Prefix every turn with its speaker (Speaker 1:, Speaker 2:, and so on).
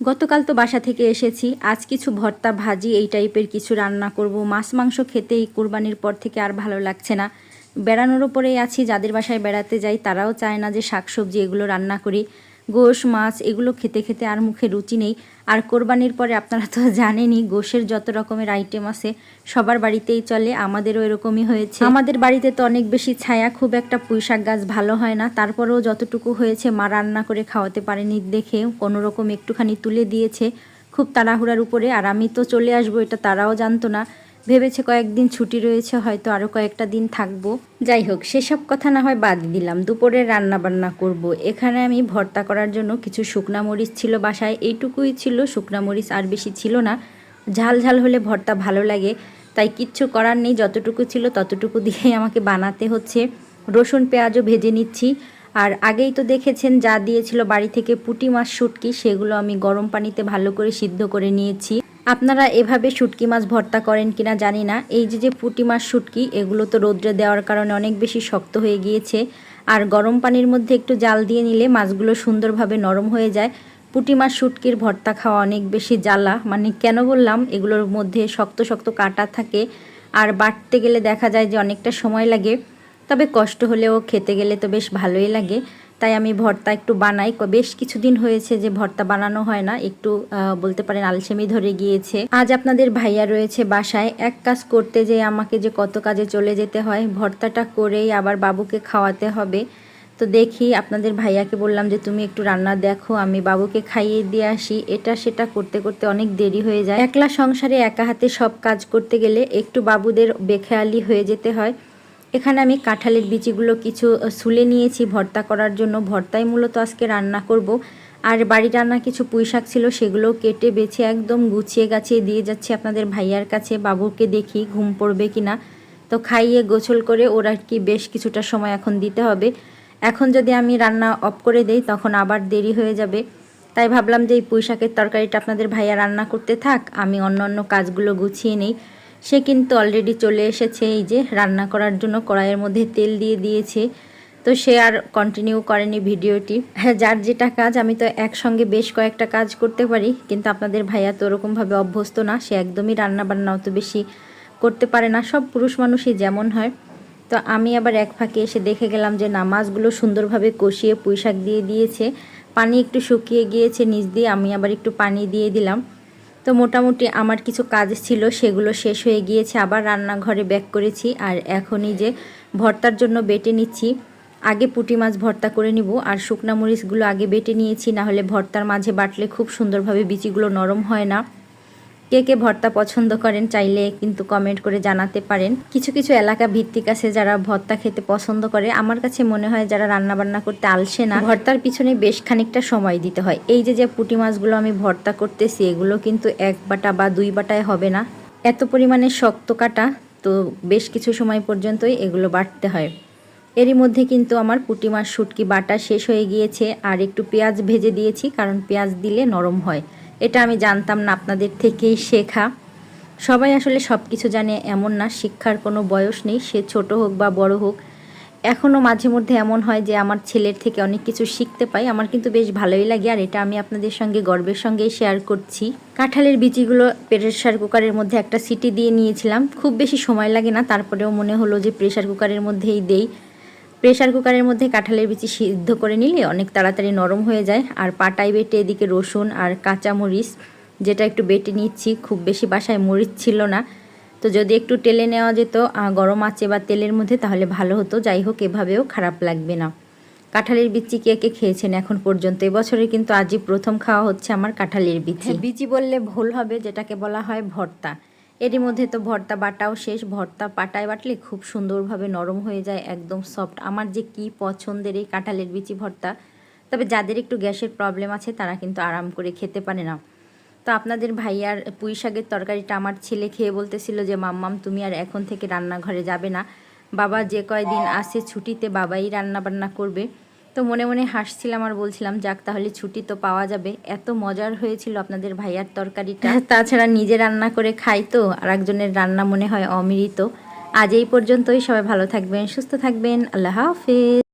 Speaker 1: গতকাল তো বাসা থেকে এসেছি। আজ কিছু ভর্তা, ভাজি এই টাইপের কিছু রান্না করব। মাছ, মাংস খেতে এই কোরবানির পর থেকে আর ভালো লাগছে না। বেড়ানোর ওপরেই আছি। যাদের বাসায় বেড়াতে যাই, তারাও চায় না যে শাকসবজি এগুলো রান্না করি। গোশ, মাছ, এগুলো খেতে খেতে আর মুখে রুচি নেই। আর কোরবানির পরে আপনারা তো জানেনই, গোশের যত রকমের আইটেম আছে সবার বাড়িতেই চলে, আমাদেরও এরকমই হয়েছে। আমাদের বাড়িতে তো অনেক বেশি ছায়া, খুব একটা পুঁইশাক গাছ ভালো হয় না। তারপরেও যতটুকু হয়েছে, মা রান্না করে খাওয়াতে পারেনি দেখে কোনো রকম একটুখানি তুলে দিয়েছে খুব তাড়াহুড়ার উপরে। আর আমি তো চলে আসব, এটা তারাও জানতো না। ভেবেছে কয়েকদিন ছুটি রয়েছে, হয়তো আরও কয়েকটা দিন থাকব। যাই হোক, সেসব কথা না হয় বাদ দিলাম। দুপুরে রান্না বান্না করব। এখানে আমি ভর্তা করার জন্য কিছু শুকনা মরিচ ছিল বাসায়। এইটুকুই ছিল, শুকনা মরিচ আর বেশি ছিল না। ঝাল ঝাল হলে ভর্তা ভালো লাগে। তাই কিচ্ছু করার নেই, যতটুকু ছিল ততটুকু দিয়েই আমাকে বানাতে হচ্ছে। রসুন, পেঁয়াজও ভেজে নিচ্ছি। আর আগেই তো দেখেছেন, যা দিয়েছিল বাড়ি থেকে পুঁটি মাছ, শুটকি, সেগুলো আমি গরম পানিতে ভালো করে সিদ্ধ করে নিয়েছি। আপনারা এভাবে শুটকি মাছ ভর্তা করেন কিনা জানি না। এই যে যে পুটি মাছ শুটকি, এগুলো তো রোদ্রে দেওয়ার কারণে অনেক বেশি শক্ত হয়ে গিয়েছে। আর গরম পানির মধ্যে একটু জাল দিয়ে নিলে মাছগুলো সুন্দরভাবে নরম হয়ে যায়। পুটি মাছ শুটকির ভর্তা খাওয়া অনেক বেশি জ্বালা। মানে কেন বললাম, এগুলোর মধ্যে শক্ত শক্ত কাটা থাকে আর বাটতে গেলে দেখা যায় যে অনেকটা সময় লাগে। তবে কষ্ট হলেও খেতে গেলে তো বেশ ভালোই লাগে। তাই আমি ভর্তা একটু বানাই। বেশ কিছুদিন হয়েছে যে ভর্তা বানানো হয় না। একটু বলতে পারেন আলসেমি ধরে গিয়েছে। আজ আপনাদের ভাইয়া রয়েছে বাসায়। এক কাজ করতে যে আমাকে যে কত কাজে চলে যেতে হয়, ভর্তাটা করেই আবার বাবুকে খাওয়াতে হবে। তো দেখি, আপনাদের ভাইয়াকে বললাম যে, তুমি একটু রান্না দেখো, আমি বাবুকে খাইয়ে দিয়ে আসি। এটা সেটা করতে করতে অনেক দেরি হয়ে যায়। একলা সংসারে একা হাতে সব কাজ করতে গেলে একটু বাবুদের বেখেয়ালি হয়ে যেতে হয়। এখানে আমি কাঁঠালের বিচিগুলো কিছু সুলে নিয়েছি, ভর্তা করার জন্য। ভর্তাই মূলত আজকে রান্না করব। আর বাড়ি রান্না কিছু পুঁই শাক ছিল সেগুলো কেটে বেছে একদম গুছিয়ে গাছিয়ে দিয়ে যাচ্ছে আপনাদের ভাইয়ার কাছে, বাবুকে দেখি ঘুম পড়বে কিনা। তো খাইয়ে গোছল করে ওরা কি বেশ কিছুটা সময় এখন দিতে হবে। এখন যদি আমি রান্না অফ করে দেই, তখন আবার দেরি হয়ে যাবে। তাই ভাবলাম যে এই পুঁই শাকের তরকারিটা আপনাদের ভাইয়া রান্না করতে থাক, আমি অন্য অন্য কাজগুলো গুছিয়ে নেই। সে কিন্তু অলরেডি চলে এসেছে, এই যে রান্না করার জন্য কড়াইয়ের মধ্যে তেল দিয়ে দিয়েছে। তো সে আর কন্টিনিউ করেনি ভিডিওটি। হ্যাঁ যার যেটা কাজ, আমি তো একসঙ্গে বেশ কয়েকটা কাজ করতে পারি, কিন্তু আপনাদের ভাইয়া তো ওরকমভাবে অভ্যস্ত না, সে একদমই রান্না বান্না অত বেশি করতে পারে না। সব পুরুষ মানুষই যেমন হয়। তো আমি আবার এক ফাঁকে এসে দেখে গেলাম যে নামাজগুলো সুন্দরভাবে কষিয়ে পুঁইশাক দিয়ে দিয়েছে। পানি একটু শুকিয়ে গিয়েছে নিচ দিয়ে, আমি আবার একটু পানি দিয়ে দিলাম। তো মোটামুটি আমার কিছু কাজ ছিল, সেগুলো শেষ হয়ে গিয়েছে, আবার রান্নাঘরে ব্যাক করেছি। আর এখনই যে ভর্তার জন্য বেটে নিচ্ছি, আগে পুটি মাছ ভর্তা করে নিব, আর শুকনা মরিচগুলো আগে বেটে নিয়েছি না হলে ভর্তার মাঝে বাটলে খুব সুন্দরভাবে বিচিগুলো নরম হয় না। কে কে ভর্তা পছন্দ করেন চাইলে কিন্তু কমেন্ট করে জানাতে পারেন। কিছু কিছু এলাকা ভিত্তিক আছে যারা ভর্তা খেতে পছন্দ করে। আমার কাছে মনে হয় যারা রান্না বান্না করতে আলসে না, ভর্তার পিছনে বেশ খানিকটা সময় দিতে হয়। এই যে যে পুঁটি মাছগুলো আমি ভর্তা করতেছি, এগুলো কিন্তু এক বাটা বা দুই বাটায় হবে না। এত পরিমাণে শক্ত কাটা, তো বেশ কিছু সময় পর্যন্তই এগুলো বাটতে হয়। এরই মধ্যে কিন্তু আমার পুঁটি মাছ শুটকি বাটা শেষ হয়ে গিয়েছে, আর একটু পেঁয়াজ ভেজে দিয়েছি, কারণ পেঁয়াজ দিলে নরম হয়। এটা আমি জানতাম না আপনাদের থেকেই শেখা। সবাই আসলে সব কিছু জানে এমন না, শিক্ষার কোনো বয়স নেই, সে ছোট হোক বা বড় হোক। এখনও মাঝে মধ্যে এমন হয় যে আমার ছেলের থেকে অনেক কিছু শিখতে পাই। আমার কিন্তু বেশ ভালোই লাগে আর এটা আমি আপনাদের সঙ্গে, গর্বের সঙ্গেই শেয়ার করছি। কাঁঠালের বিচিগুলো প্রেশার কুকারের মধ্যে একটা সিটি দিয়ে নিয়েছিলাম। খুব বেশি সময় লাগে না, তারপরেও মনে হলো যে প্রেশার কুকারের মধ্যেই দেই। প্রেশার কুকারের মধ্যে কাঁঠালের বিচি সিদ্ধ করে নিলে অনেক তাড়াতাড়ি নরম হয়ে যায়। আর পাটাই বেটে এদিকে রসুন আর কাঁচা মরিচ যেটা একটু বেটে নিচ্ছি খুব বেশি বাসায় মরিচ ছিল না। তো যদি একটু তেলে নেওয়া যেত গরম আছে বা তেলের মধ্যে তাহলে ভালো হতো। যাই হোক এভাবেও খারাপ লাগবে না। কাঁঠালের বিচি কে কে খেয়েছেন এখন পর্যন্ত? এবছরে কিন্তু আজই প্রথম খাওয়া হচ্ছে আমার কাঁঠালের বিচি। হ্যাঁ, বিচি বললে ভুল হবে যেটাকে বলা হয় ভর্তা। এরই মধ্যে তো ভর্তা বাটাও শেষ। ভর্তা পাটায় বাটলে খুব সুন্দরভাবে নরম হয়ে যায়, একদম সফট আমার যে কি পছন্দের এই কাঁঠালের বিচি ভর্তা, তবে যাদের একটু গ্যাসের প্রবলেম আছে তারা কিন্তু আরাম করে খেতে পারে না। তো আপনাদের ভাইয়ার পুঁই শাকের তরকারিটা আমার ছেলে খেয়ে বলতেছিল যে, মাম্মাম, তুমি আর এখন থেকে রান্নাঘরে যাবে না। বাবা যে কয়দিন আসে ছুটিতে বাবাই রান্না বান্না করবে। তো মনে মনে হাসছিলাম আর বলছিলাম, যাক তাহলে ছুটি তো পাওয়া যাবে। এত মজার হয়েছিল আপনাদের ভাইয়ার তরকারিটা। তাছাড়া নিজে রান্না করে খাই তো, আর একজনের রান্না মনে হয় অমৃত। আজ এই পর্যন্তই, সবাই ভালো থাকবেন, সুস্থ থাকবেন, আল্লাহ হাফেজ।